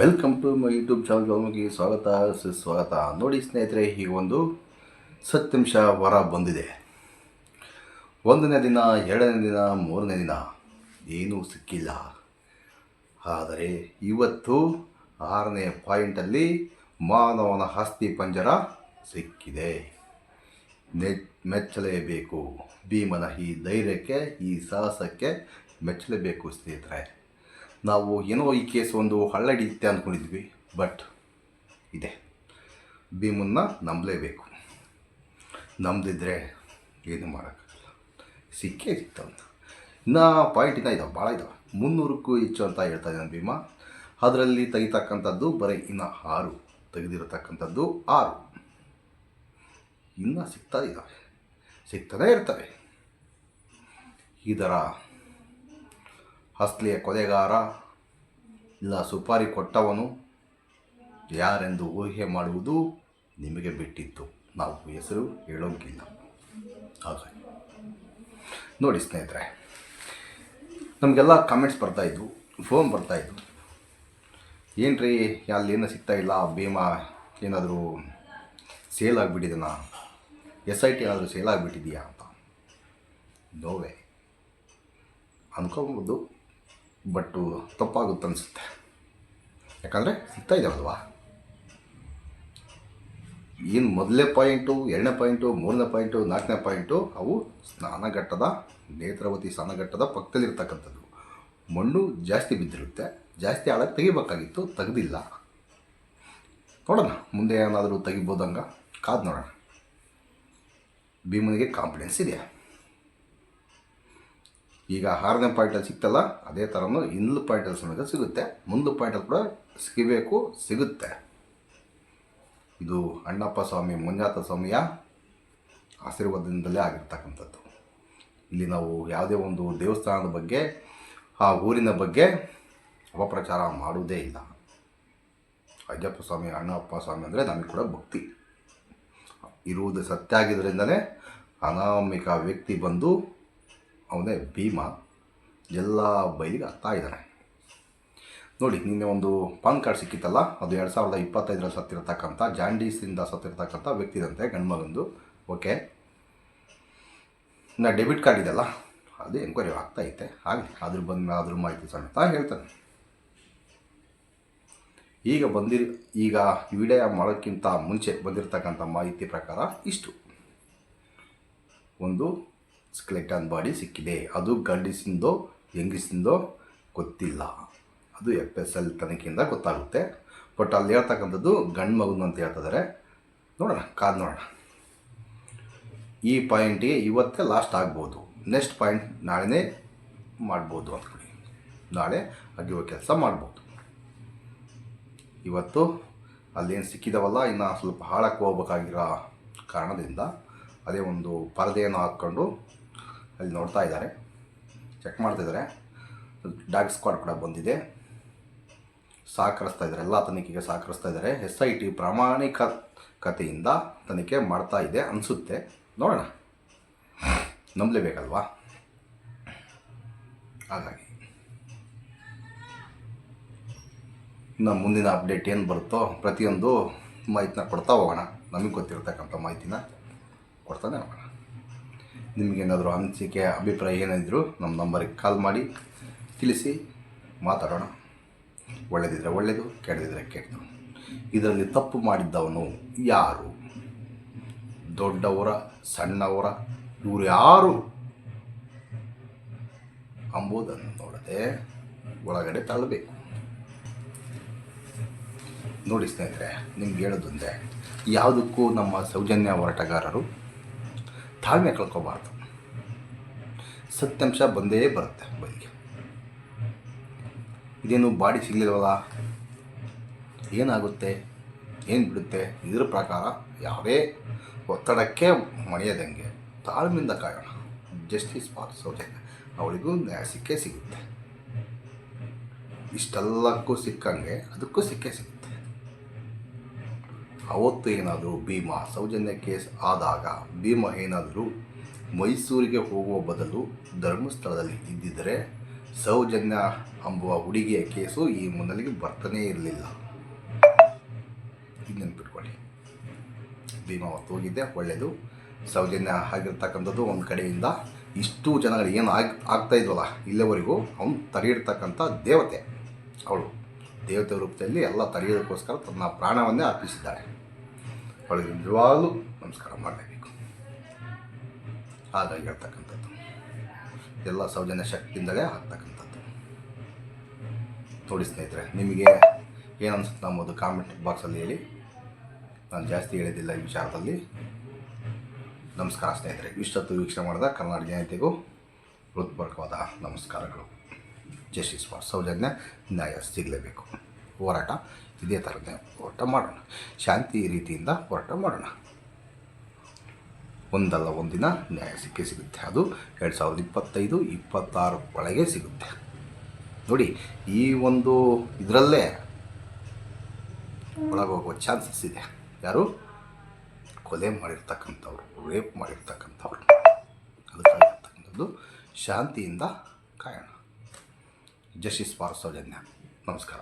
Welcome to my YouTube channel ನಮಗೆ ಸ್ವಾಗತ, ಸುಸ್ವಾಗತ. ನೋಡಿ ಸ್ನೇಹಿತರೆ, ಈ ಒಂದು ಸತ್ಯಾಂಶ ವರ ಬಂದಿದೆ. ಒಂದನೇ ದಿನ, ಎರಡನೇ ದಿನ, ಮೂರನೇ ದಿನ ಏನೂ ಸಿಕ್ಕಿಲ್ಲ. ಆದರೆ ಇವತ್ತು ಆರನೇ ಪಾಯಿಂಟಲ್ಲಿ ಮಾನವನ ಆಸ್ತಿ ಪಂಜರ ಸಿಕ್ಕಿದೆ. ನೆ ಮೆಚ್ಚಲೇಬೇಕು. ಭೀಮನ ಈ ಧೈರ್ಯಕ್ಕೆ, ಈ ಸಾಹಸಕ್ಕೆ ಮೆಚ್ಚಲೇಬೇಕು ಸ್ನೇಹಿತರೆ. ನಾವು ಏನೋ ಈ ಕೇಸ್ ಒಂದು ಹಳ್ಳಡಿಯುತ್ತೆ ಅಂದ್ಕೊಂಡಿದ್ವಿ ಬಟ್ ಇದೆ. ಭೀಮನ್ನ ನಂಬಲೇಬೇಕು. ನಂಬದಿದ್ದರೆ ಏನು ಮಾಡೋಕ್ಕಾಗಲ್ಲ. ಸಿಕ್ಕೇ ಸಿಗ್ತಾವಂತ ಇನ್ನು ಪಾಯಿಂಟ್ ಇನ್ನ ಇದಾವೆ ಭಾಳ ಇದಾವೆ. ಮುನ್ನೂರಕ್ಕೂ ಹೆಚ್ಚು ಅಂತ ಹೇಳ್ತಾ ಇದ್ದಾನೆ ಭೀಮ. ಅದರಲ್ಲಿ ತೆಗಿತಕ್ಕಂಥದ್ದು ಬರೀ ಇನ್ನು ಆರು. ತೆಗೆದಿರತಕ್ಕಂಥದ್ದು ಆರು. ಇನ್ನೂ ಸಿಗ್ತಾ ಇದ್ದಾವೆ ಸಿಗ್ತಾನೆ ಇರ್ತವೆ. ಇದರ ಅಸ್ಲಿಯ ಕೊಲೆಗಾರ ಇಲ್ಲ, ಸುಪಾರಿ ಕೊಟ್ಟವನು ಯಾರೆಂದು ಊಹೆ ಮಾಡುವುದು ನಿಮಗೆ ಬಿಟ್ಟಿತ್ತು. ನಾವು ಹೆಸರು ಹೇಳೋಂಗಿಲ್ಲ. ಹಾಗಾಗಿ ನೋಡಿ ಸ್ನೇಹಿತರೆ, ನಮಗೆಲ್ಲ ಕಮೆಂಟ್ಸ್ ಬರ್ತಾಯಿದ್ವು ಫೋನ್ ಬರ್ತಾಯಿದ್ವು ಏನು ರೀ ಅಲ್ಲಿ ಏನೂ ಸಿಗ್ತಾ ಇಲ್ಲ, ಭೀಮಾ ಏನಾದರೂ ಸೇಲ್ ಆಗಿಬಿಟ್ಟಿದನಾ? ಎಸ್ ಐ ಟಿ ಏನಾದರೂ ಸೇಲ್ ಆಗಿಬಿಟ್ಟಿದೆಯಾ ಅಂತ? ನೋವೇ ಅನ್ಕೊಬೋದು. ಬಟ್ಟು ತಪ್ಪಾಗುತ್ತೆ ಅನಿಸುತ್ತೆ ಯಾಕಂದರೆ ಸಿಗ್ತಾ ಇದ್ದಾವಲ್ವಾ ಏನು ಮೊದಲನೇ ಪಾಯಿಂಟು, ಎರಡನೇ ಪಾಯಿಂಟು, ಮೂರನೇ ಪಾಯಿಂಟು, ನಾಲ್ಕನೇ ಪಾಯಿಂಟು, ಅವು ಸ್ನಾನಘಟ್ಟದ, ನೇತ್ರಾವತಿ ಸ್ನಾನಘಟ್ಟದ ಪಕ್ಕದಲ್ಲಿರ್ತಕ್ಕಂಥದ್ದು. ಮಣ್ಣು ಜಾಸ್ತಿ ಬಿದ್ದಿರುತ್ತೆ, ಜಾಸ್ತಿ ಆಳಕ್ಕೆ ತೆಗಿಬೇಕಾಗಿತ್ತು, ತೆಗೆದಿಲ್ಲ. ನೋಡೋಣ, ಮುಂದೆ ಏನಾದರೂ ತೆಗಿಬೋದಂಗ? ಕಾದು ನೋಡೋಣ. ಭೀಮನಿಗೆ ಕಾನ್ಫಿಡೆನ್ಸ್ ಇದೆ ಈಗ ಆರನೇ ಪಾಯಿಂಟಲ್ಲಿ ಸಿಕ್ತಲ್ಲ, ಅದೇ ಥರನೂ ಇನ್ನೂ ಪಾಯಿಂಟಲ್ಲಿ ಸಮೇತ ಸಿಗುತ್ತೆ. ಮುಂದೆ ಪಾಯಿಂಟಲ್ಲಿ ಕೂಡ ಸಿಗಬೇಕು, ಸಿಗುತ್ತೆ. ಇದು ಅಣ್ಣಪ್ಪ ಸ್ವಾಮಿ ಮುಂಜಾತ ಸ್ವಾಮಿಯ ಆಶೀರ್ವಾದದಿಂದಲೇ ಆಗಿರ್ತಕ್ಕಂಥದ್ದು. ಇಲ್ಲಿ ನಾವು ಯಾವುದೇ ಒಂದು ದೇವಸ್ಥಾನದ ಬಗ್ಗೆ ಆ ಊರಿನ ಬಗ್ಗೆ ಅಪಪ್ರಚಾರ ಮಾಡುವುದೇ ಇಲ್ಲ. ಅಜ್ಜಪ್ಪ ಸ್ವಾಮಿ, ಅಣ್ಣಪ್ಪ ಸ್ವಾಮಿ ಅಂದರೆ ನಮಗೆ ಕೂಡ ಭಕ್ತಿ. ಇರುವುದು ಸತ್ಯ ಆಗಿದ್ದರಿಂದಲೇ ಅನಾಮಿಕ ವ್ಯಕ್ತಿ ಬಂದು ಅವನೇ ಭೀಮ. ಎಲ್ಲ ಬೈಲಿಗೆ ಆಗ್ತಾ ಇದ್ದಾನೆ ನೋಡಿ, ನಿನ್ನೆ ಒಂದು ಪಾನ್ ಕಾರ್ಡ್ ಸಿಕ್ಕಿತ್ತಲ್ಲ, ಅದು ಎರಡು ಸಾವಿರದ ಇಪ್ಪತ್ತೈದರಲ್ಲಿ ಸತ್ತಿರತಕ್ಕಂಥ ಜಾಂಡೀಸಿಂದ ಸತ್ತಿರತಕ್ಕಂಥ ವ್ಯಕ್ತಿದಂತೆ, ಗಂಡ್ಮಗಂದು. ಓಕೆ. ನಾ ಡೆಬಿಟ್ ಕಾರ್ಡ್ ಇದೆಯಲ್ಲ, ಅದು ಎಂಕ್ವೈರಿ ಆಗ್ತಾ ಐತೆ. ಆಗಲಿ ಅದ್ರ ಬಂದ ಅದ್ರ ಮಾಹಿತಿ ಸಮೇತ ಹೇಳ್ತಾನೆ. ಈಗ ಬಂದಿರ್, ಈಗ ವಿಡಿಯೋ ಮಾಡೋಕ್ಕಿಂತ ಮುಂಚೆ ಬಂದಿರತಕ್ಕಂಥ ಮಾಹಿತಿ ಪ್ರಕಾರ ಇಷ್ಟು. ಒಂದು ಸ್ಕೆಲೆಟನ್ ಬಾಡಿ ಸಿಕ್ಕಿದೆ. ಅದು ಗಂಡಸಿಂದೋ, ಹೆಂಗಸಿಂದೋ ಗೊತ್ತಿಲ್ಲ. ಅದು ಎಫ್ ಎಸ್ ಎಲ್ ತನಿಖೆಯಿಂದ ಗೊತ್ತಾಗುತ್ತೆ. ಬಟ್ ಅಲ್ಲಿ ಹೇಳ್ತಕ್ಕಂಥದ್ದು ಗಂಡು ಮಗುನು ಅಂತ ಹೇಳ್ತಿದ್ದಾರೆ ನೋಡೋಣ, ಕಾದು ನೋಡೋಣ. ಈ ಪಾಯಿಂಟಿಗೆ ಇವತ್ತೇ ಲಾಸ್ಟ್ ಆಗ್ಬೋದು. ನೆಕ್ಸ್ಟ್ ಪಾಯಿಂಟ್ ನಾಳೆನೇ ಮಾಡ್ಬೋದು ಅಂದ್ಕೊಳ್ಳಿ ನಾಳೆ ಅಗಿಯೋ ಕೆಲಸ ಮಾಡ್ಬೋದು. ಇವತ್ತು ಅಲ್ಲೇನು ಸಿಕ್ಕಿದವಲ್ಲ, ಇನ್ನು ಸ್ವಲ್ಪ ಹಾಳಕ್ಕೆ ಹೋಗ್ಬೇಕಾಗಿರೋ ಕಾರಣದಿಂದ ಅದೇ ಒಂದು ಪರದೆಯನ್ನು ಹಾಕ್ಕೊಂಡು ಅಲ್ಲಿ ನೋಡ್ತಾ ಇದ್ದಾರೆ. ಚೆಕ್ ಮಾಡ್ತಿದ್ದಾರೆ ಡಾಗ್ ಸ್ಕ್ವಾಡ್ ಕೂಡ ಬಂದಿದೆ. ಸಹಕರಿಸ್ತಾ ಇದ್ದಾರೆ. ಎಲ್ಲ ತನಿಖೆಗೆ ಸಹಕರಿಸ್ತಾ ಇದ್ದಾರೆ. ಎಸ್ ಐ ಟಿ ಪ್ರಾಮಾಣಿಕ ಕತೆಯಿಂದ ತನಿಖೆ ಮಾಡ್ತಾ ಇದೆ ಅನಿಸುತ್ತೆ. ನೋಡೋಣ. ನಂಬಲೇಬೇಕಲ್ವಾ? ಹಾಗಾಗಿ. ಇನ್ನು ಮುಂದಿನ ಅಪ್ಡೇಟ್ ಏನು ಬರುತ್ತೋ ಪ್ರತಿಯೊಂದು ಮಾಹಿತಿನ ಕೊಡ್ತಾ ಹೋಗೋಣ. ನಮಗೆ ಗೊತ್ತಿರತಕ್ಕಂಥ ಮಾಹಿತಿನ ಕೊಡ್ತಾನೆ ಹೋಗೋಣ. ನಿಮಗೇನಾದರೂ ಅನಿಸಿಕೆ, ಅಭಿಪ್ರಾಯ ಏನಿದ್ರು ನಮ್ಮ ನಂಬರಿಗೆ ಕಾಲ್ ಮಾಡಿ, ತಿಳಿಸಿ ಮಾತಾಡೋಣ. ಒಳ್ಳೆದಿದ್ರೆ ಒಳ್ಳೆಯದು ಕೆಡದಿದ್ರೆ ಕೆಟ್ಟದು. ಇದರಲ್ಲಿ ತಪ್ಪು ಮಾಡಿದ್ದವನು ಯಾರು? ದೊಡ್ಡವರ, ಸಣ್ಣವರ, ಇವರು ಯಾರು? ಅಂಬುದನ್ನು ನೋಡದೆ ಒಳಗಡೆ ತಳ್ಳಬೇಕು. ನೋಡಿ ಸ್ನೇಹಿತರೆ, ನಿಮ್ಗೆ ಹೇಳೋದೊಂದೇ ಯಾವುದಕ್ಕೂ ನಮ್ಮ ಸೌಜನ್ಯ ಹೋರಾಟಗಾರರು ತಾಳ್ಮೆ ಕಳ್ಕೊಬಾರ್ದು. ಸತ್ಯಾಂಶ ಬಂದೇ ಬರುತ್ತೆ ಬೈಗೆ ಇದೇನು ಬಾಡಿ ಸಿಗಲಿಲ್ವಲ್ಲ? ಏನಾಗುತ್ತೆ? ಏನು ಬಿಡುತ್ತೆ? ಇದ್ರ ಪ್ರಕಾರ ಯಾವುದೇ ಒತ್ತಡಕ್ಕೆ ಮಣಿಯದಂಗೆ ತಾಳ್ಮೆಯಿಂದ ಕಾಯೋಣ. ಜಸ್ಟಿಸ್ ಫಾರ್ ಸೌಜನ್ಯ ಅವಳಿಗೂ ನ್ಯಾಯ ಸಿಕ್ಕೇ ಸಿಗುತ್ತೆ. ಇಷ್ಟೆಲ್ಲಕ್ಕೂ ಸಿಕ್ಕಂಗೆ ಅದಕ್ಕೂ ಸಿಕ್ಕೇ ಸಿಗುತ್ತೆ. ಅವತ್ತು ಏನಾದರೂ ಭೀಮಾ ಸೌಜನ್ಯ ಕೇಸ್ ಆದಾಗ ಭೀಮ ಏನಾದರೂ ಮೈಸೂರಿಗೆ ಹೋಗುವ ಬದಲು ಧರ್ಮಸ್ಥಳದಲ್ಲಿ ಇದ್ದಿದ್ದರೆ ಸೌಜನ್ಯ ಎಂಬುವ ಹುಡುಗಿಯ ಕೇಸು ಈ ಮೊದಲಿಗೆ ಬರ್ತಾನೇ ಇರಲಿಲ್ಲ. ನೆನ್ಪಿಟ್ಕೊಳ್ಳಿ ನೆನ್ಪಿಟ್ಕೊಳ್ಳಿ ಅವತ್ತು ಹೋಗಿದ್ದೆ, ಒಳ್ಳೆಯದು. ಸೌಜನ್ಯ ಆಗಿರ್ತಕ್ಕಂಥದ್ದು ಒಂದು ಕಡೆಯಿಂದ ಇಷ್ಟು ಜನಗಳು ಏನು ಆಗಿ ಆಗ್ತಾಯಿದ್ವಲ್ಲ ಇಲ್ಲಿವರೆಗೂ ಅವನು ತಡೆಯಿಡ್ತಕ್ಕಂಥ ದೇವತೆ. ಅವಳು ದೇವತೆ ರೂಪದಲ್ಲಿ ಎಲ್ಲ ತಡೆಯೋದಕ್ಕೋಸ್ಕರ ತನ್ನ ಪ್ರಾಣವನ್ನೇ ಅರ್ಪಿಸಿದ್ದಾಳೆ. ಅವಳಿಗೆ ನಿಜವಾಗಲೂ ನಮಸ್ಕಾರ ಮಾಡಲೇಬೇಕು. ಹಾಗಾಗಿ ಹೇಳ್ತಕ್ಕಂಥದ್ದು, ಎಲ್ಲ ಸೌಜನ್ಯ ಶಕ್ತಿಯಿಂದಲೇ ಆಗ್ತಕ್ಕಂಥದ್ದು. ನೋಡಿ ಸ್ನೇಹಿತರೆ, ನಿಮಗೆ ಏನು ಅನ್ಸುತ್ತೆ ಅಂಬೋದು ಕಾಮೆಂಟ್ ಬಾಕ್ಸಲ್ಲಿ ಹೇಳಿ. ನಾನು ಜಾಸ್ತಿ ಹೇಳಿದ್ದಿಲ್ಲ ಈ ವಿಚಾರದಲ್ಲಿ. ನಮಸ್ಕಾರ ಸ್ನೇಹಿತರೆ. ಇಷ್ಟೊತ್ತು ವೀಕ್ಷಣೆ ಮಾಡಿದ ಕನ್ನಡ ಜನತೆಗೂ ಹೃತ್ಪೂರ್ವಕವಾದ ನಮಸ್ಕಾರಗಳು. ಜಸ್ಟಿಸ್ ಫಾರ್ ಸೌಜನ್ಯ ನ್ಯಾಯ ಸಿಗಲೇಬೇಕು. ಹೋರಾಟ ಇದೇ ಥರದ್ದೇ ಹೋರಾಟ ಮಾಡೋಣ. ಶಾಂತಿ ರೀತಿಯಿಂದ ಹೋರಾಟ ಮಾಡೋಣ. ಒಂದಲ್ಲ ಒಂದಿನ ನ್ಯಾಯ ಸಿಕ್ಕೇ ಸಿಗುತ್ತೆ. ಅದು ಎರಡು ಸಾವಿರದ ಇಪ್ಪತ್ತೈದು, ಇಪ್ಪತ್ತಾರು ಒಳಗೆ ಸಿಗುತ್ತೆ. ನೋಡಿ, ಈ ಒಂದು ಇದರಲ್ಲೇ ಒಳಗೋಗುವ ಚಾನ್ಸಸ್ ಇದೆ. ಯಾರು? ಕೊಲೆ ಮಾಡಿರ್ತಕ್ಕಂಥವ್ರು, ರೇಪ್ ಮಾಡಿರ್ತಕ್ಕಂಥವ್ರು. ಅದಕ್ಕಾಗಿರ್ತಕ್ಕಂಥದ್ದು ಶಾಂತಿಯಿಂದ ಕಾಯೋಣ. ಜಸ್ಟಿಸ್ ಫಾರ್ ಸೌಜನ್ಯ ನಮಸ್ಕಾರ